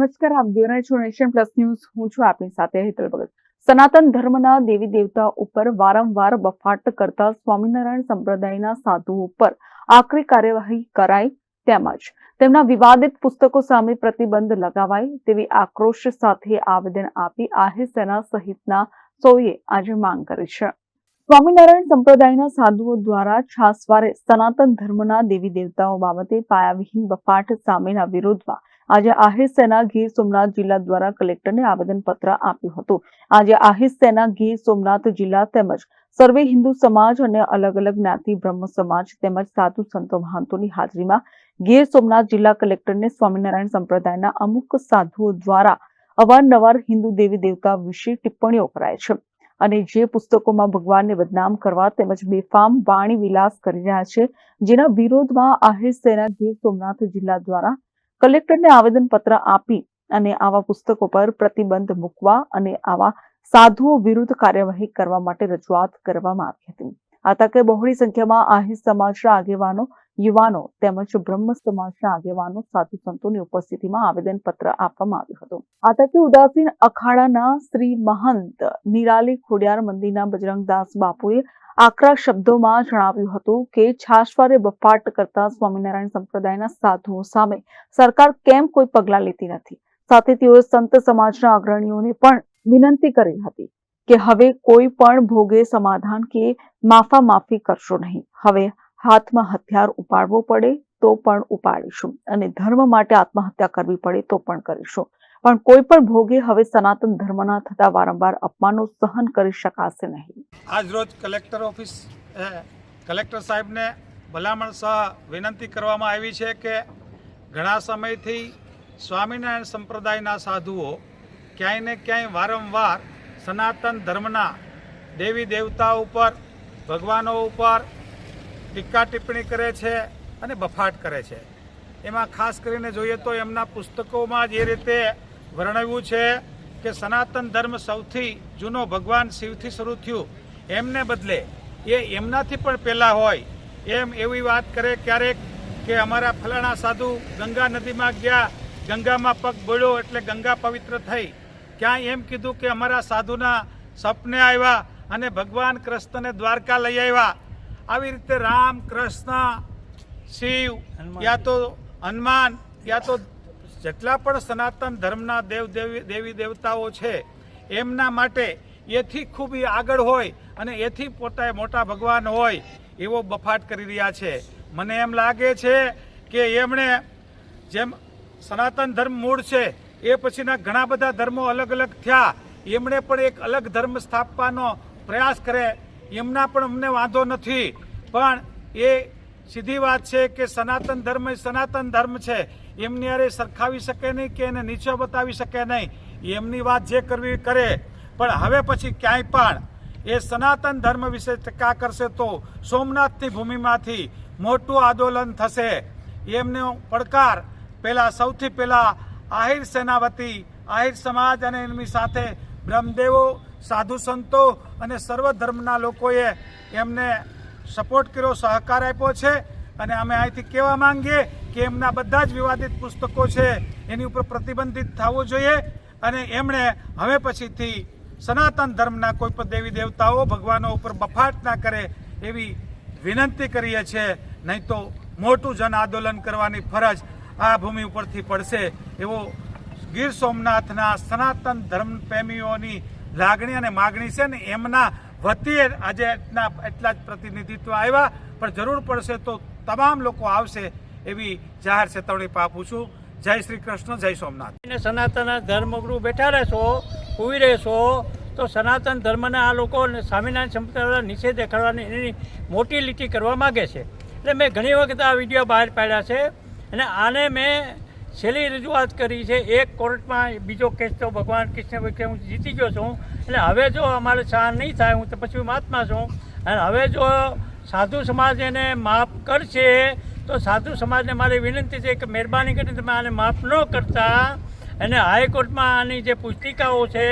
નમસ્કાર, આપ છો નેશન પ્લસ ન્યૂઝ. હું છું આપની સાથે હેતલ ભગત. સનાતન ધર્મના દેવી દેવતા ઉપર વારંવાર બફાટ કરતા સ્વામિનારાયણ સંપ્રદાયના સાધુઓ પર આકરી કાર્યવાહી કરાય તેમજ તેમના વિવાદિત પુસ્તકો સામે પ્રતિબંધ લગાવાય તેવી આક્રોશ સાથે આવેદન આપી આહિર સેના સહિતના સૌએ આજે માંગ કરી છે. સ્વામિનારાયણ સંપ્રદાયના સાધુઓ દ્વારા છાસવારે સનાતન ધર્મના દેવી દેવતાઓ બાબતે પાયાવિહીન બફાટ સામેના વિરોધમાં આજે આહિર ગીર સોમનાથ જિલ્લા દ્વારા કલેક્ટરને આવેદનપત્ર આપ્યું હતું. આજે આહિર ગીર સોમનાથ જિલ્લા તેમજ સર્વે હિન્દુ સમાજ અને અલગ અલગ જ્ઞાતિ બ્રહ્મ સમાજ તેમજ સાધુ સંતો મહંતોની હાજરીમાં ગીર સોમનાથ જિલ્લા કલેક્ટરને સ્વામિનારાયણ સંપ્રદાયના અમુક સાધુઓ દ્વારા અવારનવાર હિન્દુ દેવી દેવતા વિશે ટિપ્પણીઓ કરાય છે. અને જે પુસ્તકોમાં ભગવાનને બદનામ કરવા તેમજ બેફામ વાણી વિલાસ કરી રહ્યા છે, જેના વિરોધમાં આહિર સેના ગીર સોમનાથ જિલ્લા દ્વારા કલેક્ટરને આવેદનપત્ર આપી અને આવા પુસ્તકો પર પ્રતિબંધ મૂકવા અને આવા સાધુઓ વિરુદ્ધ કાર્યવાહી કરવા માટે રજૂઆત કરવામાં આવી હતી. આ તકે બહોળી સંખ્યામાં આહિર સમાજના આગેવાનો યુવાનો તેમજ બ્રહ્મ સમાજના આગેવાનો સાધુ સંતોની ઉપસ્થિતિમાં આવેદનપત્ર આપવામાં આવ્યું હતું. આ તકે ઉદાસીન અખાડાના શ્રી મહંત નિરાલી ખોડિયાર મંદિરના બજરંગદાસ બાપુએ આકરા શબ્દોમાં જણાવ્યું હતું કે, છાશવારે બફાટ કરતા સ્વામિનારાયણ સંપ્રદાયના સાધુઓ સામે સરકાર કેમ કોઈ પગલાં લેતી નથી? સાથે તેઓએ સંત સમાજના અગ્રણીઓને પણ વિનંતી કરી હતી કે, હવે કોઈ પણ ભોગે સમાધાન કે માફા માફી કરશો નહીં. હવે હાથમાં હથિયાર ઉપાડવો પડે તો પણ ઉપાડીશું. અને ધર્મ માટે આત્મહત્યા કરવી પડે તો પણ કરીશું. પણ કોઈ પણ ભોગે હવે સનાતન ધર્મના થતા વારંવાર અપમાનો સહન કરી શકાશે નહીં. આજ રોજ કલેક્ટર ઓફિસ કલેક્ટર સાહેબને ભલામણ સહ વિનંતી કરવામાં આવી છે કે ઘણા સમયથી સ્વામિનારાયણ સંપ્રદાયના સાધુઓ ક્યાંય ને ક્યાંય વારંવાર સનાતન ધર્મના દેવી દેવતા ઉપર, ભગવાનો ઉપર ટીકા ટિપ્પણી કરે છે અને બફાટ કરે છે. એમાં ખાસ કરીને જોઈએ તો એમના પુસ્તકોમાં જે રીતે વર્ણવ્યું છે કે સનાતન ધર્મ સૌથી જૂનો ભગવાન શિવથી શરૂ થયું. એમને બદલે એ એમનાથી પણ પહેલાં હોય. એમ એવી વાત કરે ક્યારેક કે અમારા ફલાણા સાધુ ગંગા નદીમાં ગયા, ગંગામાં પગ બોળ્યો એટલે ગંગા પવિત્ર થઈ. ક્યાંય એમ કીધું કે અમારા સાધુના સપને આવ્યા અને ભગવાન કૃષ્ણને દ્વારકા લઈ આવ્યા. આવી રીતે રામ કૃષ્ણ શિવ યા તો હનુમાન યા તો જેટલા પણ સનાતન ધર્મના દેવ દેવી દેવી દેવતાઓ છે એમના માટે એથી ખૂબ આગળ હોય અને એથી પોતા મોટા ભગવાન હોય એવો બફાટ કરી રહ્યા છે. મને એમ લાગે છે કે એમણે જેમ સનાતન ધર્મ મૂળ છે એ પછીના ઘણા બધા ધર્મો અલગ અલગ થયા એમણે પણ એક અલગ ધર્મ સ્થાપવાનો પ્રયાસ કરે એમના પણ અમને વાંધો નથી. પણ એ સીધી વાત છે કે સનાતન ધર્મ એ સનાતન ધર્મ છે. એમની અરે સરખાવી શકે નહીં કે એને નીચો બતાવી શકે નહીં. એમની વાત જે કરવી કરે. પણ હવે પછી ક્યાંય પણ એ સનાતન ધર્મ વિશે ટીકા કરશે તો સોમનાથની ભૂમિમાંથી મોટું આંદોલન થશે. એમનો પડકાર પહેલાં સૌથી પહેલાં આહિર સેનાવતી આહિર સમાજ અને એમની સાથે બ્રહ્મદેવો સાધુ સંતો અને સર્વ ધર્મના લોકોએ એમને સપોર્ટ કર્યો, સહકાર આપ્યો છે. અને અમે અહીંથી કહેવા માંગીએ કે એમના બધા જ વિવાદિત પુસ્તકો છે, એની ઉપર પ્રતિબંધિત થવું જોઈએ. અને એમણે હવે પછીથી સનાતન ધર્મના કોઈ પણ દેવી દેવતાઓ ભગવાનો ઉપર બફાટ ના કરે એવી વિનંતી કરીએ છીએ. નહીં તો મોટું જન આંદોલન કરવાની ફરજ આ ભૂમિ ઉપરથી પડશે. એવો ગીર સોમનાથના સનાતન ધર્મ પ્રેમીઓની લાગણી અને માગણી છે ને એમના વતીએ આજે એટલા એટલા જ પ્રતિનિધિત્વ આવ્યા પણ જરૂર પડશે તો તમામ લોકો આવશે એવી જાહેર ચેતવણી આપું છું. જય શ્રી કૃષ્ણ, જય સોમનાથ. સનાતન ધર્મગુરુ બેઠા રહેશો, ઊભી રહેશો, તો સનાતન ધર્મના આ લોકો સ્વામિનારાયણ સંપ્રદાયના નિષેધ દેખાડવાની એની મોટી લીટી કરવા માગે છે. એટલે મેં ઘણી વખત આ વીડિયો બહાર પાડ્યા છે અને આને મેં છેલ્લી રજૂઆત કરી છે, એક કોર્ટમાં બીજો કેસ તો ભગવાન કૃષ્ણ વખતે હું જીતી ગયો છું. એટલે હવે જો અમારે સહન નહીં થાય, હું તો પછી મહાત્મા છું. અને હવે જો સાધુ સમાજ એને માફ કરશે, તો સાધુ સમાજને મારી વિનંતી છે કે મહેરબાની કરીને તમે આને માફ ન કરતા. અને હાઈકોર્ટમાં આની જે પુસ્તિકાઓ છે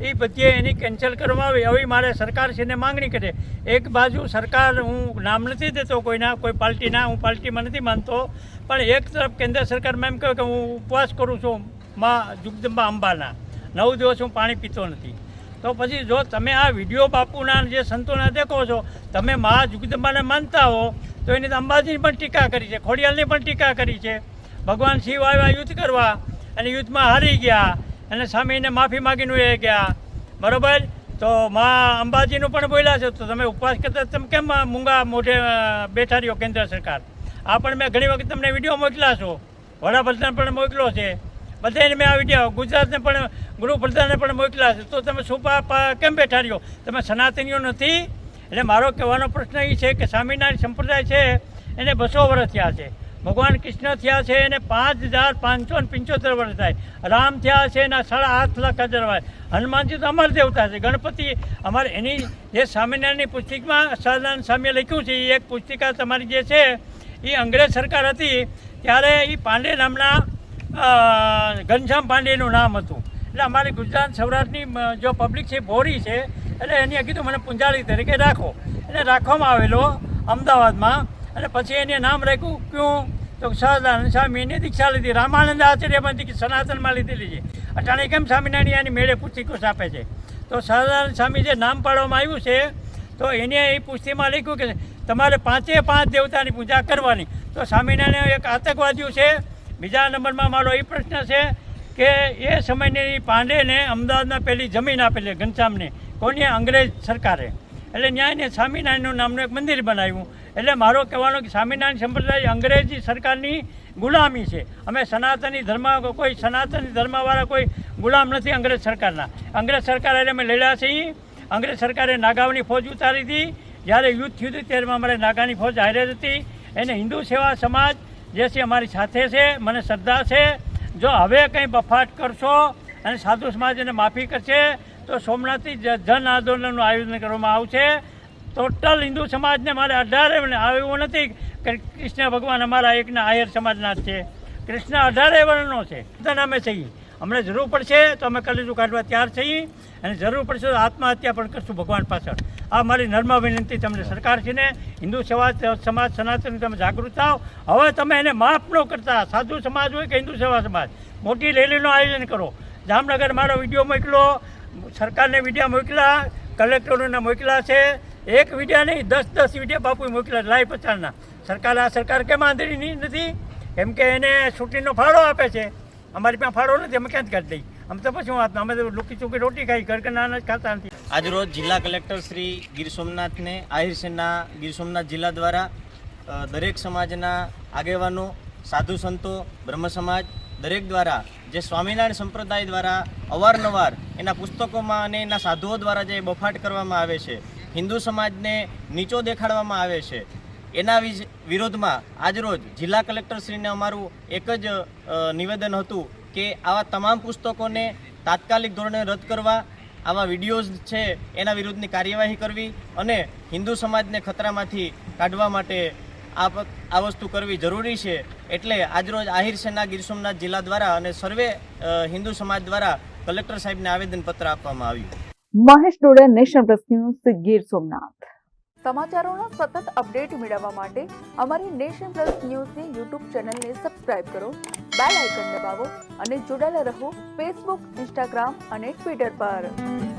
એ બધી એની કેન્સલ કરવામાં આવી હવે મારે સરકારશ્રીને માંગણી કરે. એક બાજુ સરકાર, હું નામ નથી દેતો કોઈના, કોઈ પાર્ટીના, હું પાર્ટીમાં નથી માનતો, પણ એક તરફ કેન્દ્ર સરકારમાં એમ કહ્યું કે હું ઉપવાસ કરું છું માં જુગદંબા અંબાના. નવ દિવસ હું પાણી પીતો નથી. તો પછી જો તમે આ વીડિયો બાપુના જે સંતોના દેખો છો, તમે મા જુગદંબાને માનતા હો, તો એની તો અંબાજીની પણ ટીકા કરી છે, ખોડિયાલની પણ ટીકા કરી છે. ભગવાન શિવ આવ્યા યુદ્ધ કરવા અને યુદ્ધમાં હારી ગયા. અને સ્વામીને માફી માગીને એ ગયા. બરોબર? તો માં અંબાજીનું પણ બોલ્યા છે, તો તમે ઉપવાસ કરતા તમે કેમ મૂંગા મોઢે બેઠા રહ્યો કેન્દ્ર સરકાર? આ પણ મેં ઘણી વખત તમને વીડિયો મોકલા છો. વડાપ્રધાન પણ મોકલો છે. બધાને મેં આ વીડિયો, ગુજરાતને પણ ગૃહપ્રધાને પણ મોકલા છે. તો તમે શું પા- પા- કેમ બેઠા રહ્યો તમે સનાતનીઓ નથી? એટલે મારો કહેવાનો પ્રશ્ન એ છે કે સ્વામિનારાયણ સંપ્રદાય છે, એને બસો વર્ષ થયા છે. ભગવાન કૃષ્ણ થયા છે એને પાંચ હજાર પાંચસો ને પંચોતેર વર્ષ થાય. રામ થયા છે એના સાડા આઠ લાખ હજાર હનુમાનજી તો અમર દેવતા છે. ગણપતિ અમારે એની જે સ્વામિનારાયણની પુસ્તિકમાં સહજાનંદ સ્વામીએ લખ્યું છે, એ એક પુસ્તિકા તમારી જે છે, એ અંગ્રેજ સરકાર હતી, ત્યારે એ પાંડે નામના ઘનશ્યામ પાંડેનું નામ હતું. એટલે અમારી ગુજરાત સૌરાષ્ટ્રની જો પબ્લિક છે બોરી છે, એટલે એની કીધું મને પૂંજારી તરીકે રાખો. એટલે રાખવામાં આવેલો અમદાવાદમાં અને પછી એને નામ રાખ્યું ક્યું? તો સહજાનંદ સ્વામીને દીક્ષા લીધી. રામાનંદ આચાર્યમાં દીક્ષા સનાતનમાં લીધેલી છે. અટાણે કેમ સ્વામિનારાયણની મેળે પુસ્તિકો આપે છે? તો સહજાનંદ સ્વામી જે નામ પાડવામાં આવ્યું છે, તો એને એ પુસ્તિમાં લખ્યું કે તમારે પાંચે પાંચ દેવતાની પૂજા કરવાની. તો સ્વામિનારાયણ એક આતંકવાદીઓ છે. બીજા નંબરમાં મારો એ પ્રશ્ન છે કે એ સમયની પાંડેને અમદાવાદમાં પેલી જમીન આપેલી ઘનશ્યામને. કોની? અંગ્રેજ સરકારે. એટલે ન્યાયને સ્વામિનારાયણનું નામનું એક મંદિર બનાવ્યું. એટલે મારો કહેવાનો કે સ્વામિનારાયણ સંપ્રદાય અંગ્રેજી સરકારની ગુલામી છે. અમે સનાતની ધર્મ કોઈ સનાતની ધર્મવાળા કોઈ ગુલામ નથી અંગ્રેજ સરકારના. અંગ્રેજ સરકાર એટલે અમે લડ્યા છીએ. અંગ્રેજ સરકારે નાગાઓની ફોજ ઉતારી હતી. જ્યારે યુદ્ધ થયું હતું ત્યારે અમારે નાગાની ફોજ હારે હતી. એને હિન્દુ સેવા સમાજ, જે છે અમારી સાથે છે, મને શ્રદ્ધા છે. જો હવે કંઈ બફાટ કરશો અને સાધુ સમાજ એને માફી કરશે તો સોમનાથથી જન આંદોલનનું આયોજન કરવામાં આવશે. ટોટલ હિન્દુ સમાજને મારે અઢારે એવું નથી કે કૃષ્ણ ભગવાન અમારા એકના આયર સમાજના જ છે. કૃષ્ણ અઢારે વર્ણનો છે. બધા અમે છીએ અમને જરૂર પડશે તો અમે કલેજું કાઢવા તૈયાર છીએ. અને જરૂર પડશે તો આત્મહત્યા પણ કરશું ભગવાન પાછળ. આ મારી નર્મા વિનંતી તમને સરકાર છે ને, હિન્દુ સમાજ સમાજ સનાતન તમે જાગૃત થાવ. હવે તમે એને માફ ન કરતા. સાધુ સમાજ હોય કે હિન્દુ સેવા સમાજ. મોટી રેલીનું આયોજન કરો. જામનગર મારો વીડિયો મોકલો. સરકારને વિડીયા મોકલા કલેક્ટરોને મોકલા છે. એક વિડીયા નહીં, દસ દસ વિડીયા બાપુ મોકલા લાઈવ પ્રચારના સરકાર આ સરકાર કેમ આંધળી નથી? કેમ કે એને છૂટીનો ફાળો આપે છે. અમારી પાસે ફાળો નથી, અમે ક્યાં જ કાઢી દઈએ અમે તો પછી વાત, અમે તો લુકી ચૂકી રોટી ખાઈ, ઘર નાના અનાજ ખાતા નથી. આજરોજ જિલ્લા કલેક્ટર શ્રી ગીર સોમનાથને આહિર સેના ગીર સોમનાથ જિલ્લા દ્વારા દરેક સમાજના આગેવાનો, સાધુ સંતો બ્રહ્મ સમાજ દરેક દ્વારા, જે સ્વામિનારાયણ સંપ્રદાય દ્વારા અવારનવાર એના પુસ્તકોમાં અને એના સાધુઓ દ્વારા જે બફાટ કરવામાં આવે છે, હિન્દુ સમાજને નીચો દેખાડવામાં આવે છે, એના વિરોધમાં આજરોજ જિલ્લા કલેક્ટરશ્રીને અમારું એક જ નિવેદન હતું કે આવા તમામ પુસ્તકોને તાત્કાલિક ધોરણે રદ કરવા, આવા વિડીયોઝ છે એના વિરુદ્ધની કાર્યવાહી કરવી અને હિન્દુ સમાજને ખતરામાંથી કાઢવા માટે આ આ વસ્તુ કરવી જરૂરી છે. એટલે આજરોજ આહિર સેના ગીર સોમનાથ જિલ્લા દ્વારા અને સર્વે હિન્દુ સમાજ દ્વારા કલેક્ટર સાહેબને આવેદનપત્ર આપવામાં આવ્યું. Mahesh Dode Nation Plus News Gir Somnath. સમાચારોનો સતત અપડેટ મેળવવા માટે અમારી નેશન પ્લસ ન્યૂઝની યુટ્યુબ ચેનલને સબસ્ક્રાઇબ કરો બેલ આઇકન દબાવો અને જોડાયેલા રહો ફેસબુક ઇન્સ્ટાગ્રામ અને ટ્વિટર પર.